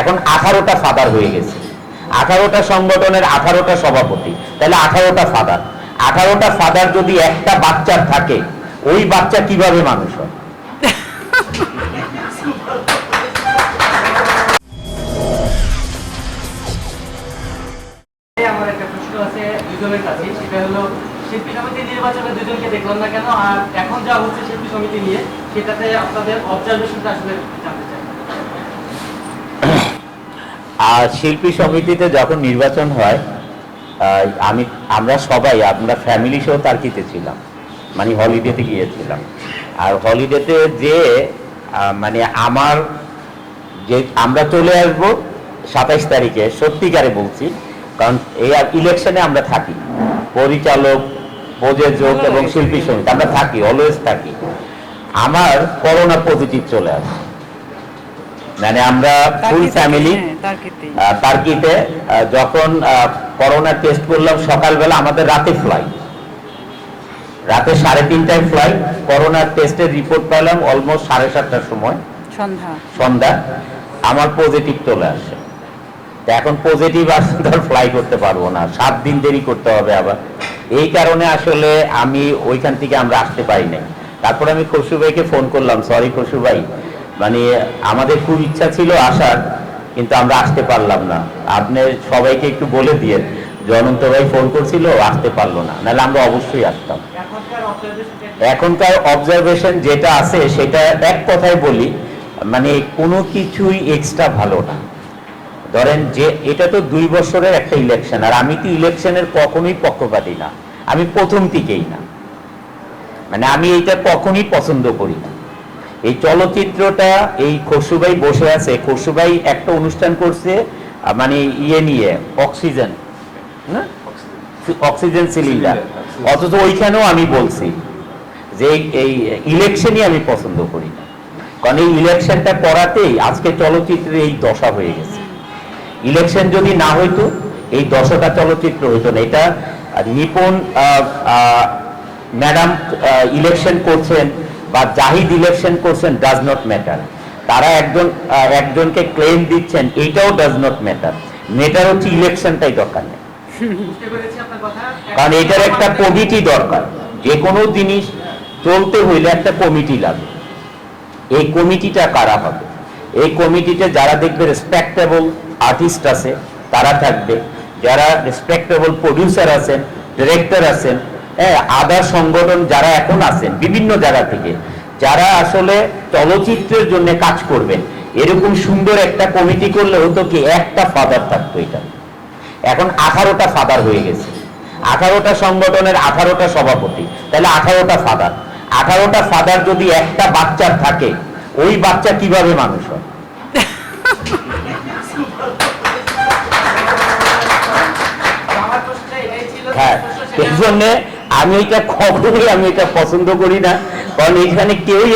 এখন আঠারোটা ফাদার হয়ে গেছে। আঠারোটা সংগঠনের আঠারোটা সভাপতি। তাহলে আঠারোটা ফাদার আঠারোটা ফাদার যদি একটা বাচ্চার থাকে, ওই বাচ্চা কীভাবে মানুষ হয়? সেটা হলো নির্বাচনে দেখলাম না কেন, আর এখন যা হচ্ছে শিল্পী সমিতি নিয়ে, সেটাতে আপনাদের অবজারভেশনটা আসলে আর শিল্পী সমিতিতে যখন নির্বাচন হয় আমি আমরা সবাই আমরা ফ্যামিলি সহ তার তার্কিতে ছিলাম। মানে হলিডেতে গিয়েছিলাম। আর হলিডেতে যে মানে আমার যে আমরা চলে আসব সাতাইশ তারিখে সত্যিকারে বলছি কারণ এই আর ইলেকশনে আমরা থাকি। পরিচালক প্রযোজক এবং শিল্পী সমিতি আমরা থাকি অলওয়েজ থাকি। আমার করোনা পজিটিভ চলে আসে। মানে আমরা ফুল ফ্যামিলি। টার্কিতে যখন করোনা টেস্ট করলাম সকালবেলা আমাদের রাতে ফ্লাইট রাতে সাড়ে তিনটায় ফ্লাইট করোনার টেস্টের রিপোর্ট পেলাম অলমোস্ট সাড়ে সাতটার সময়। সন্ধ্যা। আমার পজিটিভ চলে আসে। এখন পজিটিভ আসলে ধর ফ্লাই করতে পারব না সাত দিন দেরি করতে হবে আবার। এই কারণে আসলে আমি ওইখান থেকে আমরা আসতে পারি নাই। তারপরে আমি খসরু ভাইকে ফোন করলাম সরি খসরু ভাই মানে আমাদের খুব ইচ্ছা ছিল আসার কিন্তু আমরা আসতে পারলাম না। আপনি সবাইকে একটু বলে দিয়ে যে অনন্ত ভাই ফোন করছিল আসতে পারল না। নাহলে আমরা অবশ্যই আসতাম। এখনকার অবজারভেশন যেটা আছে সেটা এক কথায় বলি মানে কোনো কিছুই এক্সট্রা ভালো না। ধরেন যে এটা তো দুই বছরের একটা ইলেকশন আর আমি তো ইলেকশনের কখনোই পক্ষপাতী না। আমি প্রথম থেকেই না। মানে আমি এইটা কখনই পছন্দ করি না। এই চলচ্চিত্রটা এই খসুবাই বসে আছে। খসুবাই একটা অনুষ্ঠান করছে মানে ইয়ে নিয়ে অক্সিজেন না? Oxygen cylinder. অথচ ওইখানেও আমি বলছি যে এই- ইলেকশনই আমি পছন্দ করি না। কারণ এই ইলেকশনটা করাতেই আজকে চলচ্চিত্রের এই দশা হয়ে গেছে। ইলেকশন যদি না হইতো এই দশটা চলচ্চিত্র হইতো না। এটা নিপুণ ম্যাডাম ইলেকশন করছেন বা জাহিদ ইলেকশন করছেন ডাজ নট ম্যাটার তারা একজন একজনকে ক্লেম দিচ্ছেন এইটাও ডাজ নট ম্যাটার মেটার হচ্ছে ইলেকশনটাই দরকার নেই। কারণ এটার একটা কমিটি দরকার। যে কোনো জিনিস চলতে হইলে একটা কমিটি লাগে। এই কমিটিটা কারা হবে? এই কমিটিতে যারা দেখবে রেসপেক্টেবল আর্টিস্ট আছে তারা থাকবে। যারা রেসপেক্টেবল প্রডিউসার আছেন ডিরেক্টর আছেন হ্যাঁ আদার সংগঠন যারা এখন আছেন বিভিন্ন জায়গা থেকে যারা আসলে চলচ্চিত্রের জন্য কাজ করবেন এরকম সুন্দর একটা কমিটি করলে হতো কি একটা ফাদার থাকতো এটা? এখন আঠারোটা ফাদার হয়ে গেছে। আঠারোটা সংগঠনের আঠারোটা সভাপতি তাহলে আঠারোটা ফাদার আঠারোটা ফাদার যদি একটা বাচ্চার থাকে ওই বাচ্চা কীভাবে মানুষ হয়? হ্যাঁ এই জন্যে আমি এটা কখনোই আমি এটা পছন্দ করি না, কারণ এখানে কেউই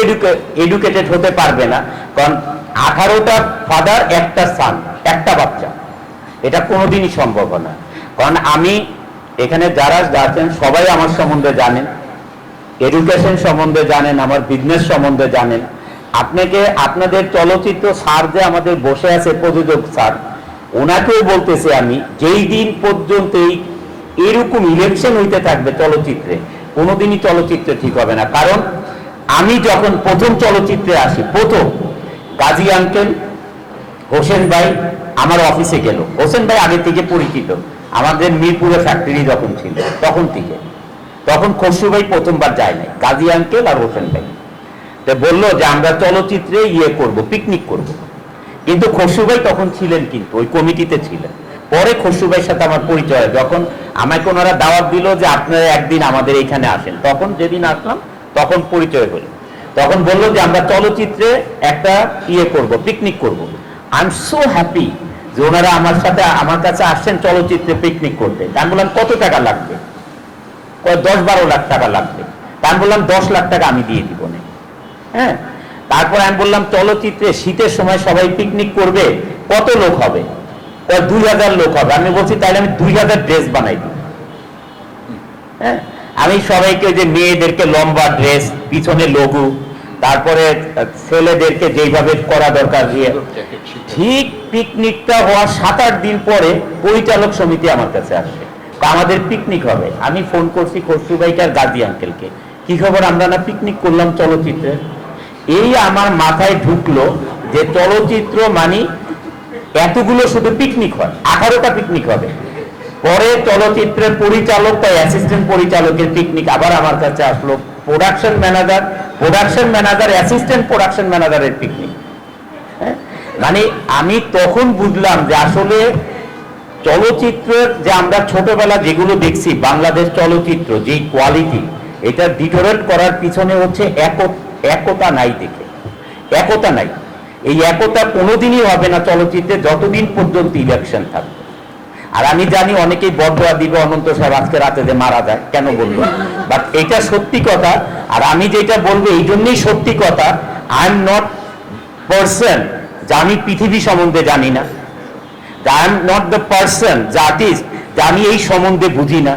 এডুকেটেড হতে পারবে না। কারণ আঠারোটা ফাদার একটা সান একটা বাচ্চা। এটা কোনোদিনই সম্ভব না। কারণ আমি এখানে যারা আছেন, সবাই আমার সম্বন্ধে জানেন এডুকেশন সম্বন্ধে জানেন, আমার বিজনেস সম্বন্ধে জানেন। আপনাকে, আপনাদের চলচ্চিত্র স্যার যে আমাদের বসে আছে, প্রযোজক স্যার, ওনাকেও বলতেছি আমি, যেই দিন পর্যন্ত এই এরকম ইলেকশন হইতে থাকবে চলচ্চিত্রে, কোনোদিনই চলচ্চিত্র ঠিক হবে না। কারণ আমি যখন প্রথম চলচ্চিত্রে আসি, প্রথম গাজী আঙ্কেল, হোসেন ভাই আমার অফিসে গেল। হোসেন ভাই আগে থেকে পরিচিত। আমাদের মিরপুরে ফ্যাক্টরি যখন ছিল, তখন থেকে। তখন খসরু ভাই প্রথমবার যায় নাই, গাজী আঙ্কেল আর হোসেন ভাই। তো বলল যে, আমরা চলচ্চিত্রে ইয়ে করব পিকনিক করব। কিন্তু খসরু ভাই তখন ছিলেন কিন্তু, ওই কমিটিতে ছিলেন। পরে খসরু ভাইয়ের সাথে আমার পরিচয় হয়। যখন আমাকে ওনারা দাওয়াত দিল যে আপনারা একদিন আমাদের এখানে আসেন। তখন যেদিন আসলাম, তখন পরিচয় হলো। তখন বলল যে, আমরা চলচ্চিত্রে একটা ইয়ে করব পিকনিক করব। আই এম সো হ্যাপি যে ওনারা আমার সাথে, আমার কাছে আসছেন চলচ্চিত্রে পিকনিক করতে। আমি বললাম, কত টাকা লাগবে? দশ বারো লাখ টাকা লাগবে। আমি বললাম, দশ লাখ টাকা আমি দিয়ে দিব না হ্যাঁ? তারপর আমি বললাম, চলচ্চিত্রে শীতের সময় সবাই পিকনিক করবে, কত লোক হবে? দুই হাজার লোক হবে। আমি বলছি, তাহলে আমি দুই হাজার ড্রেস বানাই হ্যাঁ? আমি সবাইকে যে মেয়েদেরকে লম্বা ড্রেস পিছনে লঘু তারপরে ছেলেদেরকে যেইভাবে করা দরকার ঠিক পিকনিকটা সাত আট দিন পরে পরিচালক সমিতি আমার কাছে আসে। আমাদের পিকনিক হবে। আমি ফোন করছি খসরু ভাইটার গাজী আঙ্কেলকে কি খবর, আমরা না পিকনিক করলাম চলচ্চিত্রে? এই আমার মাথায় ঢুকলো যে চলচ্চিত্র মানে এতগুলো শুধু পিকনিক হয়, আঠারোটা পিকনিক হবে। পরে চলচ্চিত্রের পরিচালক তাই অ্যাসিস্ট্যান্ট পরিচালকের পিকনিক আবার আমার কাছে আসলো production manager production manager assistant production ম্যানেজারের পিকনিক? মানে আমি তখন বুঝলাম যে আসলে চলচ্চিত্রের যে আমরা ছোটবেলা যেগুলো দেখছি, বাংলাদেশ চলচ্চিত্র যেই কোয়ালিটি এটা ডিটোরেট করার পিছনে হচ্ছে এক- একতা নাই দেখে। একতা নাই। এই একতা কোনোদিনই হবে না চলচ্চিত্রে, যতদিন পর্যন্ত ইলেকশন থাকবে। আর আমি জানি অনেকেই বদয়া দিবে, অনন্ত সাহেব আজকে রাতে যে মারা যায়, কেন বলব? বাট এটা সত্যি কথা, আর আমি যেটা বলব, এই জন্যই সত্যি কথা আই এম নট পার্সন যা আমি পৃথিবী সম্বন্ধে জানি না I am not the person artist যা আমি এই সম্বন্ধে বুঝি না।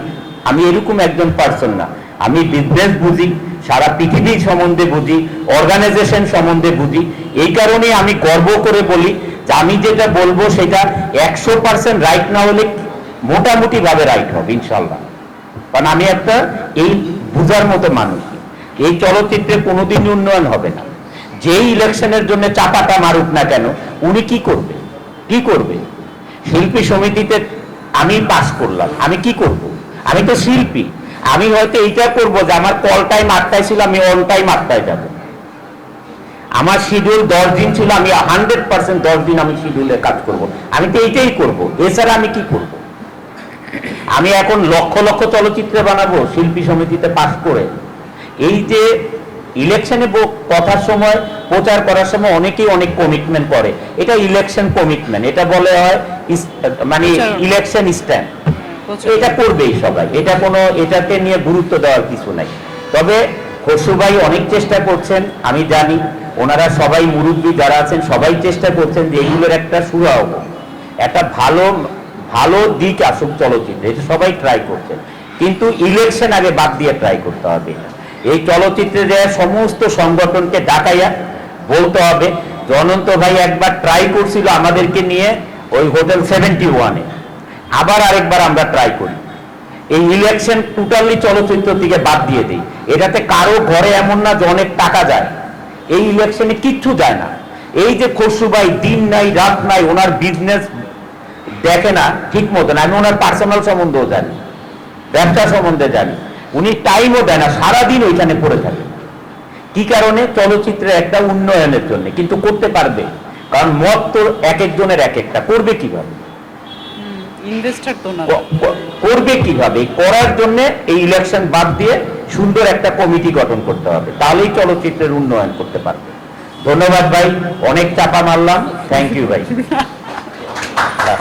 আমি এরকম একজন পার্সন না। আমি বিজনেস বুঝি, সারা পৃথিবীর সম্বন্ধে বুঝি অর্গানাইজেশন সম্বন্ধে বুঝি এই কারণে আমি গর্ব করে বলি যে আমি যেটা বলব সেটা একশো পার্সেন্ট রাইট না হলে মোটামুটি ভাবে রাইট হবে ইনশাল্লাহ কারণ আমি একটা এই বুঝার মতো মানুষ। এই চলচ্চিত্রে কোনোদিন উন্নয়ন হবে না। যেই ইলেকশনের জন্য চাপাটা মারুক না কেন, উনি কি করবে? কি করবে? শিল্পী সমিতিতে আমি পাস করলাম। আমি কি করব? আমি তো শিল্পী। আমি হয়তো এইটা করব যে আমার কল টাইম আটটায় ছিল, আমি অন টাইম আটটায় যাব। আমার শিডিউল দশ দিন ছিল আমি হান্ড্রেড পার্সেন্ট দশ দিন আমি শিডিউলে কাজ করব। আমি তো এইটাই করব। এছাড়া আমি কি করব? আমি এখন লক্ষ লক্ষ চলচ্চিত্র বানাবো শিল্পী সমিতিতে পাস করে। এই যে ইলেকশনে কথার সময় প্রচার করার সময় অনেকেই অনেক কমিটমেন্ট করে। এটা ইলেকশন কমিটমেন্ট এটা বলে হয় মানে ইলেকশন স্ট্যান্ড। এটা করবেই সবাই। এটা কোনো এটাকে নিয়ে গুরুত্ব দেওয়ার কিছু নাই। তবে খসরু ভাই অনেক চেষ্টা করছেন আমি জানি। ওনারা সবাই মুরব্বী যারা আছেন, সবাই চেষ্টা করছেন যে এগুলোর একটা সুরাহ একটা ভালো ভালো দিক আসুক চলচ্চিত্রে, এটা সবাই ট্রাই করছেন। কিন্তু ইলেকশন আগে বাদ দিয়ে ট্রাই করতে হবে। এই চলচ্চিত্রে যে সমস্ত সংগঠনকে ডাকাইয়া বলতে হবে অনন্ত ভাই একবার ট্রাই করছিল আমাদেরকে নিয়ে ওই হোটেল সেভেন্টি ওয়ানে আবার আরেকবার আমরা ট্রাই করি। এই ইলেকশন টোটালি চলচ্চিত্র থেকে বাদ দিয়ে দিই। এটাতে কারও ঘরে এমন না যে অনেক টাকা যায়। এই ইলেকশনে কিচ্ছু যায় না। এই যে খসরু ভাই দিন নাই, রাত নাই, ওনার বিজনেস দেখে না, ঠিক মতন। আমি ওনার পার্সোনাল সম্বন্ধেও জানি, ব্যবসা সম্বন্ধে জানি। উনি টাইমও দেয় না, সারাদিন ওইখানে পড়ে থাকে। কি কারণে? চলচ্চিত্রের একটা উন্নয়নের জন্য। কিন্তু করতে পারবে। কারণ মত তো এক একজনের এক একটা করবে কীভাবে? ইনভেস্টার তো না ক- ক- করবে কীভাবে? করার জন্য এই ইলেকশন বাদ দিয়ে সুন্দর একটা কমিটি গঠন করতে হবে। তাহলেই চলচ্চিত্রের উন্নয়ন করতে পারবে। ধন্যবাদ ভাই অনেক চাপা মারলাম। থ্যাংক ইউ ভাই।